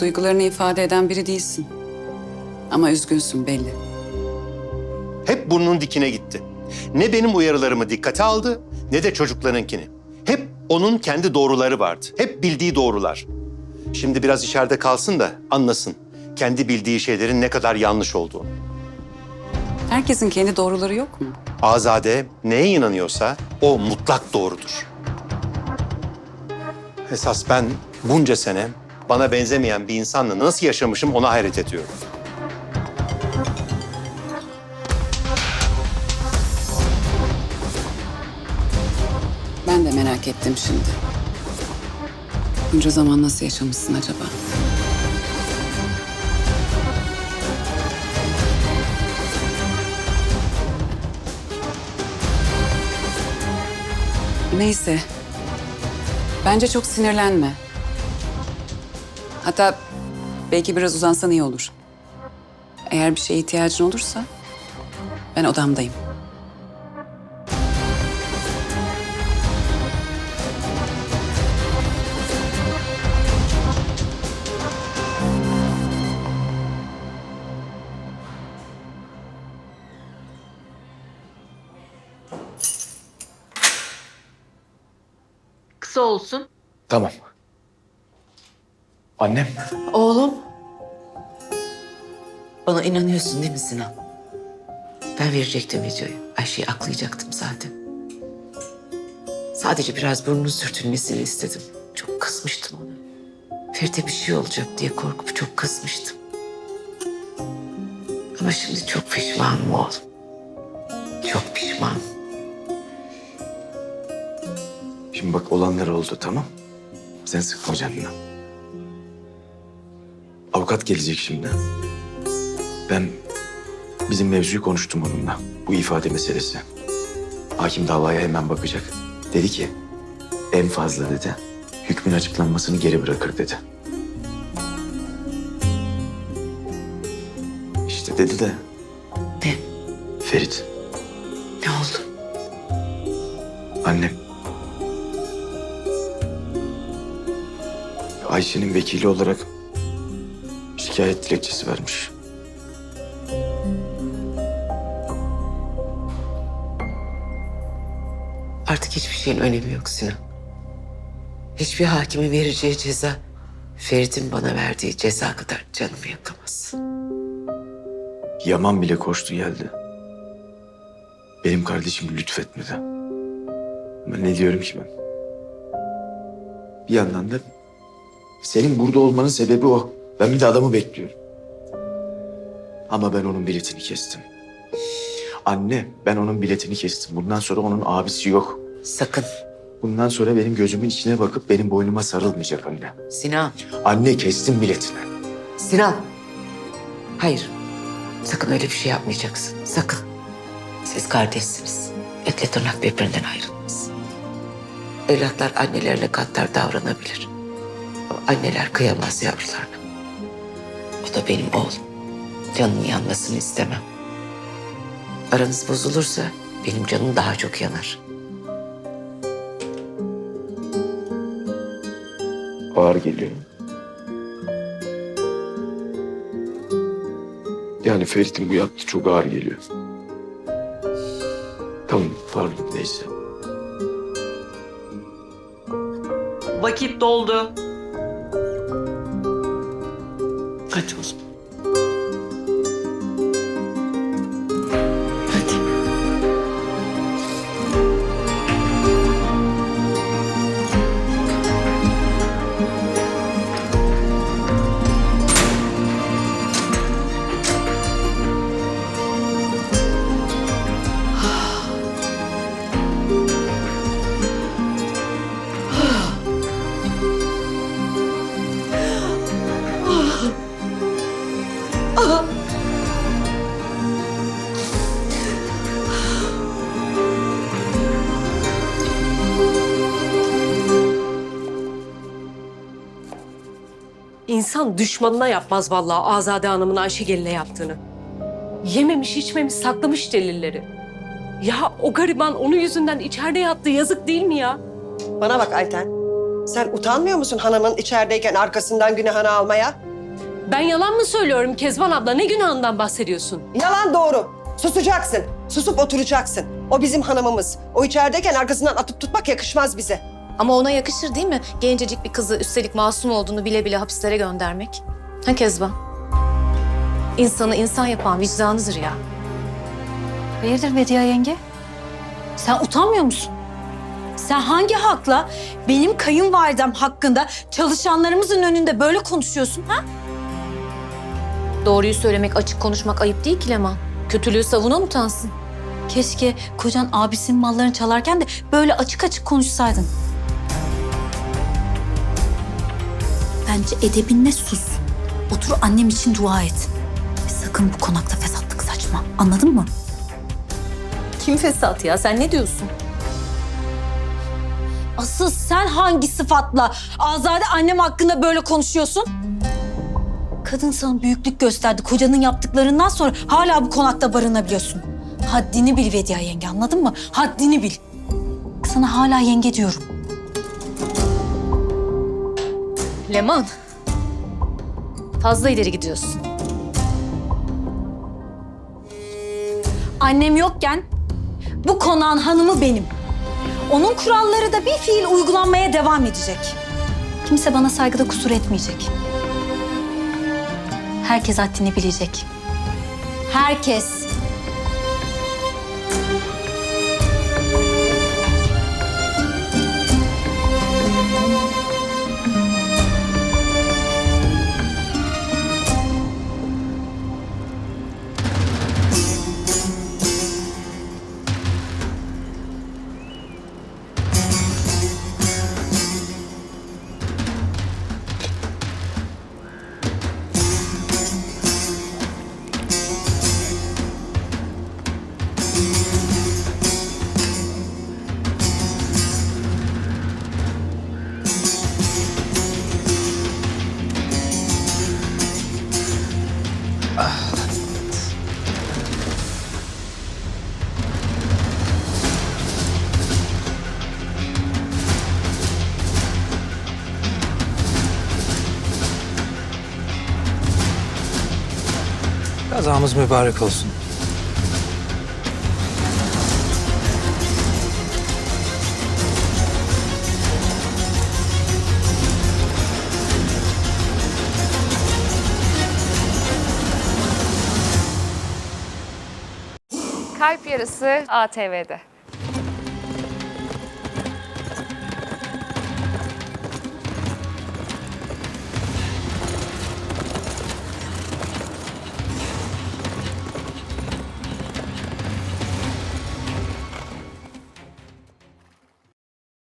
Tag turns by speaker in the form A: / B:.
A: Duygularını ifade eden biri değilsin. Ama üzgünsün belli.
B: Hep burnunun dikine gitti. Ne benim uyarılarımı dikkate aldı ne de çocuklarınkini. Hep onun kendi doğruları vardı. Hep bildiği doğrular. Şimdi biraz içeride kalsın da anlasın. Kendi bildiği şeylerin ne kadar yanlış olduğunu.
A: Herkesin kendi doğruları yok mu?
B: Azade neye inanıyorsa o mutlak doğrudur. Esas ben bunca sene bana benzemeyen bir insanla nasıl yaşamışım ona hayret ediyorum.
A: Ben de merak ettim şimdi. Bunca zaman nasıl yaşamışsın acaba? Neyse. Bence çok sinirlenme. Hatta belki biraz uzansan iyi olur. Eğer bir şeye ihtiyacın olursa ben odamdayım.
C: Kısa olsun.
D: Tamam. Annem.
E: Oğlum. Bana inanıyorsun değil mi Sinan? Ben verecektim videoyu. Ayşe'yi aklayacaktım zaten. Sadece biraz burnunun sürtülmesini istedim. Çok kızmıştım ona. Ferit'e bir şey olacak diye korkup çok kızmıştım. Ama şimdi çok pişmanım oğlum. Çok pişmanım.
D: Şimdi bak olanlar oldu tamam. Sen sıkma canını. Avukat gelecek şimdi. Ben bizim mevzuyu konuştum onunla. Bu ifade meselesi. Hakim davaya hemen bakacak. Dedi ki en fazla dedi hükmün açıklanmasını geri bırakır dedi. İşte dedi de
E: Ne?
D: Ferit
E: Ne oldu?
D: Annem. Ayşe'nin vekili olarak şikayet dilekçesi vermiş.
E: Artık hiçbir şeyin önemi yok Sinan. Hiçbir hakimin vereceği ceza Ferit'in bana verdiği ceza kadar canımı yakamaz.
D: Yaman bile koştu geldi. Benim kardeşim lütfetmedi. Ben ne diyorum ki ben? Bir yandan da senin burada olmanın sebebi o. Ben bir de adamı bekliyorum. Ama ben onun biletini kestim. Anne, ben onun biletini kestim. Bundan sonra onun abisi yok.
E: Sakın
D: Bundan sonra benim gözümün içine bakıp benim boynuma sarılmayacak anne.
E: Sinan,
D: Anne kestim biletini.
E: Sinan. Hayır. Sakın öyle bir şey yapmayacaksın. Sakın. Siz kardeşsiniz. Etle tırnak birbirinden ayrılmaz. Evlatlar annelerine gaddar davranabilir. Ama anneler kıyamaz yavrularına. O da benim oğlum. Canının yanmasını istemem. Aranız bozulursa benim canım daha çok yanar.
D: Ağır geliyor. Yani Ferit'in bu yaptığı çok ağır geliyor. Tamam pardon neyse.
C: Vakit doldu.
E: Hadi oğlum. Hadi.
F: İnsan düşmanına yapmaz vallahi Azade Hanım'ın Ayşegelin'e yaptığını. Yememiş içmemiş saklamış delilleri. Ya o gariban onun yüzünden içeride yattı yazık değil mi ya?
G: Bana bak Ayten. Sen utanmıyor musun hanımın içerideyken arkasından günahını almaya?
F: Ben yalan mı söylüyorum Kezban abla? Ne günahından bahsediyorsun?
G: Yalan doğru. Susacaksın. Susup oturacaksın. O bizim hanımımız. O içerideyken arkasından atıp tutmak yakışmaz bize.
H: Ama ona yakışır değil mi? Gencecik bir kızı üstelik masum olduğunu bile bile hapislere göndermek. Ha Kezban? İnsanı insan yapan vicdanıdır ya.
I: Hayırdır Bediye yenge? Sen utanmıyor musun? Sen hangi hakla benim kayınvalidem hakkında çalışanlarımızın önünde böyle konuşuyorsun ha?
H: Doğruyu söylemek, açık konuşmak ayıp değil ki Leman. Kötülüğü savunan utansın.
I: Keşke kocan abisinin mallarını çalarken de böyle açık açık konuşsaydın. Bence edebinle sus. Otur annem için dua et. Sakın bu konakta fesatlık saçma. Anladın mı?
H: Kim fesat ya? Sen ne diyorsun?
I: Asıl sen hangi sıfatla Azade annem hakkında böyle konuşuyorsun? Kadın sana büyüklük gösterdi. Kocanın yaptıklarından sonra hala bu konakta barınabiliyorsun. Haddini bil Vediye yenge anladın mı? Haddini bil. Sana hala yenge diyorum.
H: Leman. Fazla ileri gidiyorsun.
I: Annem yokken bu konağın hanımı benim. Onun kuralları da bir fiil uygulanmaya devam edecek. Kimse bana saygıda kusur etmeyecek. Herkes haddini bilecek. Herkes.
J: Kazamız mübarek olsun.
K: Kalp Yarısı ATV'de.